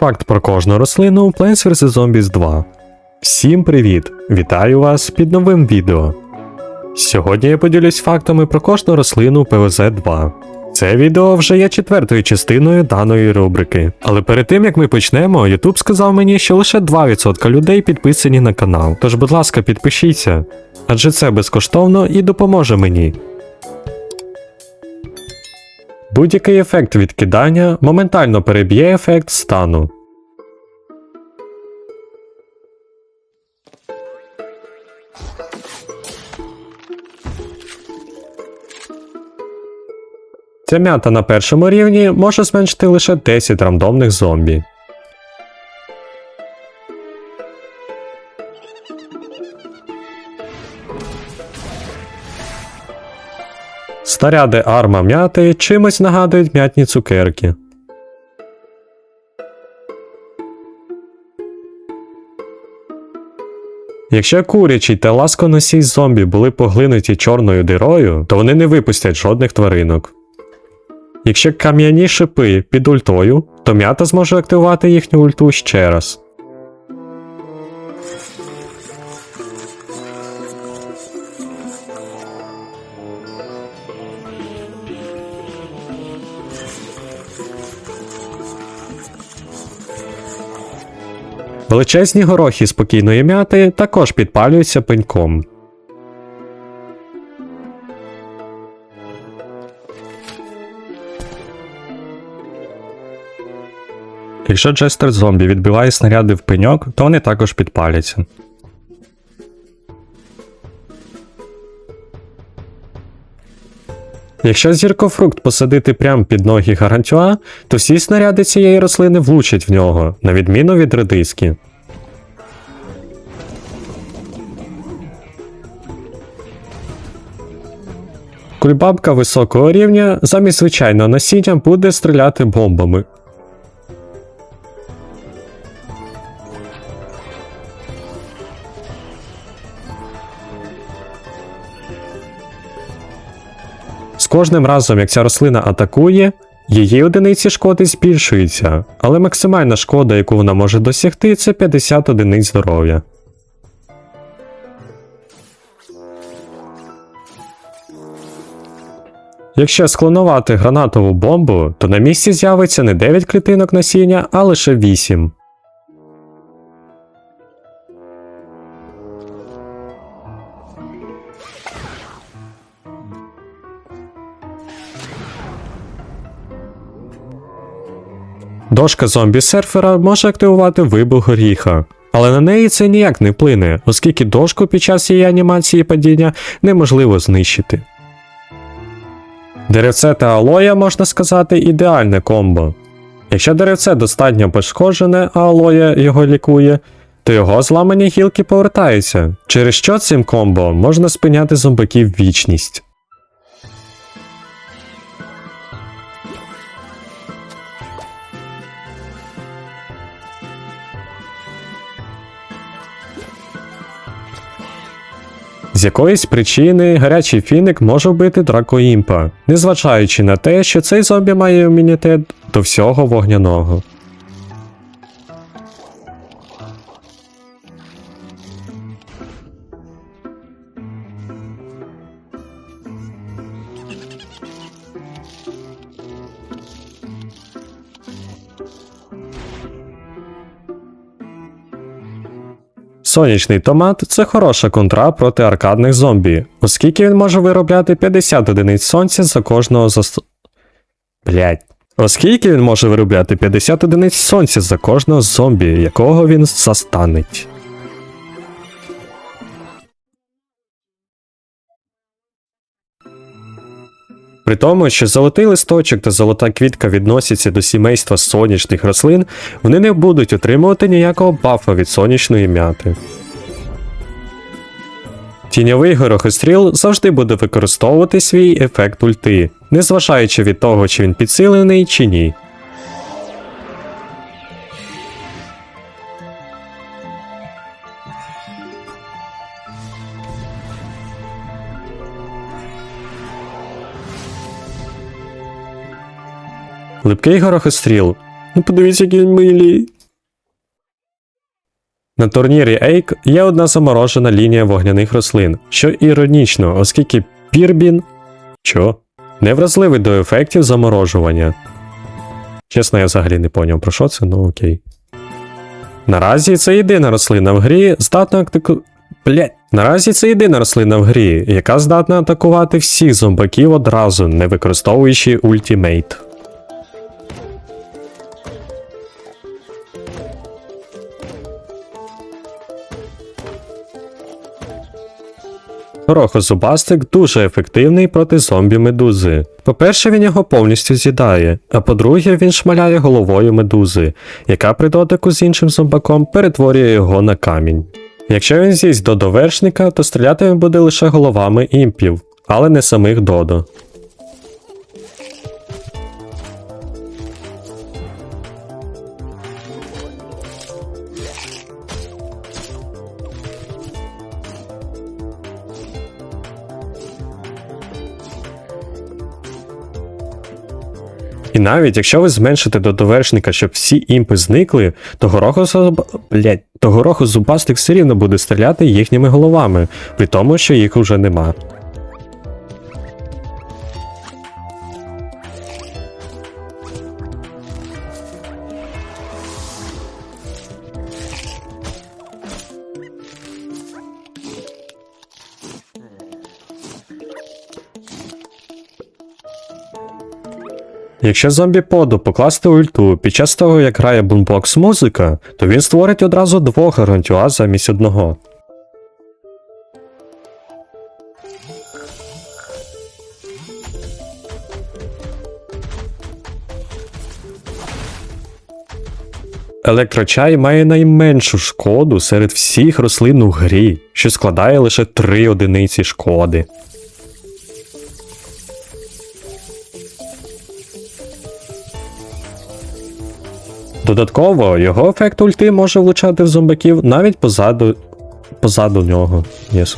Факт про кожну рослину у Plants vs. Zombies 2. Всім привіт! Вітаю вас під новим відео. Сьогодні я поділюсь фактами про кожну рослину PvZ 2. Це відео вже є четвертою частиною даної рубрики. Але перед тим як ми почнемо, YouTube сказав мені, що лише 2% людей підписані на канал. Тож, будь ласка, підпишіться, адже це безкоштовно і допоможе мені. Будь-який ефект відкидання моментально переб'є ефект стану. Ця м'ята на першому рівні може зменшити лише 10 рандомних зомбі. Снаряди арма м'яти чимось нагадують м'ятні цукерки. Якщо курячий та ласконосій зомбі були поглинуті чорною дирою, то вони не випустять жодних тваринок. Якщо кам'яні шипи під ультою, то м'ята зможе активувати їхню ульту ще раз. Величезні горохи спокійної м'яти також підпалюються пеньком. Якщо джестер зомбі відбиває снаряди в пеньок, то вони також підпаляться. Якщо зіркофрукт посадити прямо під ноги гарантюа, то всі снаряди цієї рослини влучать в нього, на відміну від редиски. Кульбабка високого рівня замість звичайного насіння буде стріляти бомбами. Кожним разом, як ця рослина атакує, її одиниці шкоди збільшуються, але максимальна шкода, яку вона може досягти, це 50 одиниць здоров'я. Якщо склонувати гранатову бомбу, то на місці з'явиться не 9 клітинок насіння, а лише 8. Дошка зомбі-серфера може активувати вибух горіха, але на неї це ніяк не вплине, оскільки дошку під час її анімації падіння неможливо знищити. Деревце та алоя, можна сказати, ідеальне комбо. Якщо деревце достатньо пошкоджене, а алоя його лікує, то його зламані гілки повертаються, через що цим комбо можна спиняти зомбаків вічність. З якоїсь причини гарячий фіник може вбити дракоімпа, незважаючи на те, що цей зомбі має імунітет до всього вогняного. Сонячний томат це хороша контра проти аркадних зомбі, оскільки він може виробляти 50 одиниць сонця за кожного зас... Блять. Оскільки він може виробляти 50 одиниць сонця за кожного зомбі, якого він застанить. При тому, що золотий листочок та золота квітка відносяться до сімейства сонячних рослин, вони не будуть отримувати ніякого бафа від сонячної м'яти. Тіньовий горохостріл завжди буде використовувати свій ефект ульти, незважаючи від того, чи він підсилений чи ні. Липкий горохостріл Ну подивіться, які милі. На турнірі Ейк є одна заморожена лінія вогняних рослин, що іронічно, оскільки Пірбін що? невразливий до ефектів заморожування. Чесно, я взагалі не поняв про що це, ну окей. Наразі це єдина рослина в грі, здатна атаку... Блять. Наразі це єдина рослина в грі, яка здатна атакувати всіх зомбаків одразу, не використовуючи ультімейт. Рохозубастик дуже ефективний проти зомбі-медузи. По-перше, він його повністю з'їдає, а по-друге, він шмаляє головою медузи, яка при дотику з іншим зомбаком перетворює його на камінь. Якщо він з'їсть до довершника, то стріляти він буде лише головами імпів, але не самих додо. І навіть якщо ви зменшите до довершника, щоб всі імпи зникли, то горохозуб... Блять, то горохозубастик все рівно буде стріляти їхніми головами, при тому, що їх уже нема. Якщо зомбі поду покласти ульту під час того, як грає бумбокс музика, то він створить одразу двох гарантюа замість одного. Електрочай має найменшу шкоду серед всіх рослин у грі, що складає лише 3 одиниці шкоди. Додатково, його ефект ульти може влучати в зомбаків навіть позаду, позаду нього. Yes.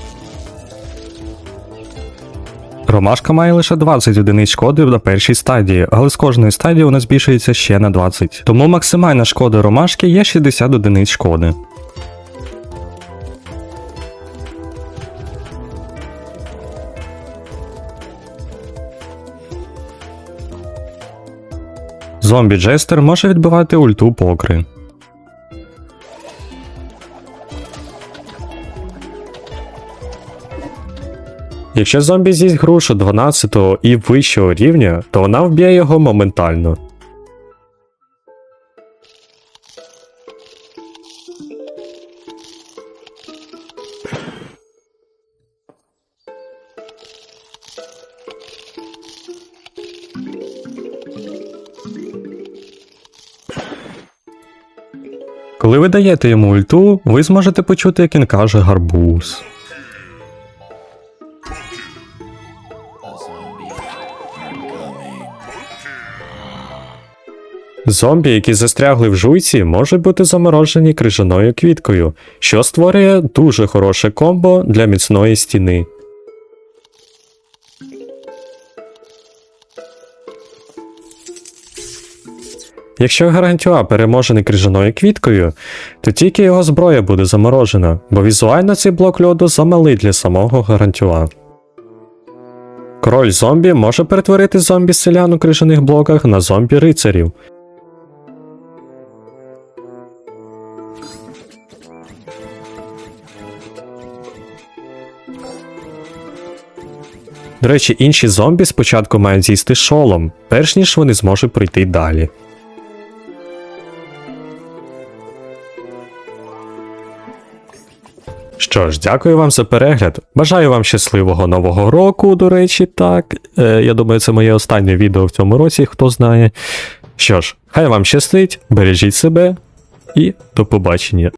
Ромашка має лише 20 одиниць шкоди на першій стадії, але з кожної стадії вона збільшується ще на 20. Тому максимальна шкода ромашки є 60 одиниць шкоди. Зомбі Джестер може відбивати ульту покри. Якщо зомбі з'їсть грушу 12 і вищого рівня, то вона вб'є його моментально. Коли ви даєте йому ульту, ви зможете почути, як він каже гарбуз. Зомбі, які застрягли в жуйці, можуть бути заморожені крижаною квіткою, що створює дуже хороше комбо для міцної стіни. Якщо гарантюа переможений крижаною квіткою, то тільки його зброя буде заморожена, бо візуально цей блок льоду замалий для самого гарантюа. Король зомбі може перетворити зомбі селян у крижаних блоках на зомбі рицарів. До речі, інші зомбі спочатку мають з'їсти шолом, перш ніж вони зможуть пройти далі. Що ж, дякую вам за перегляд. Бажаю вам щасливого нового року, до речі, так. Е, я думаю, це моє останнє відео в цьому році, хто знає. Що ж, хай вам щастить, бережіть себе і до побачення.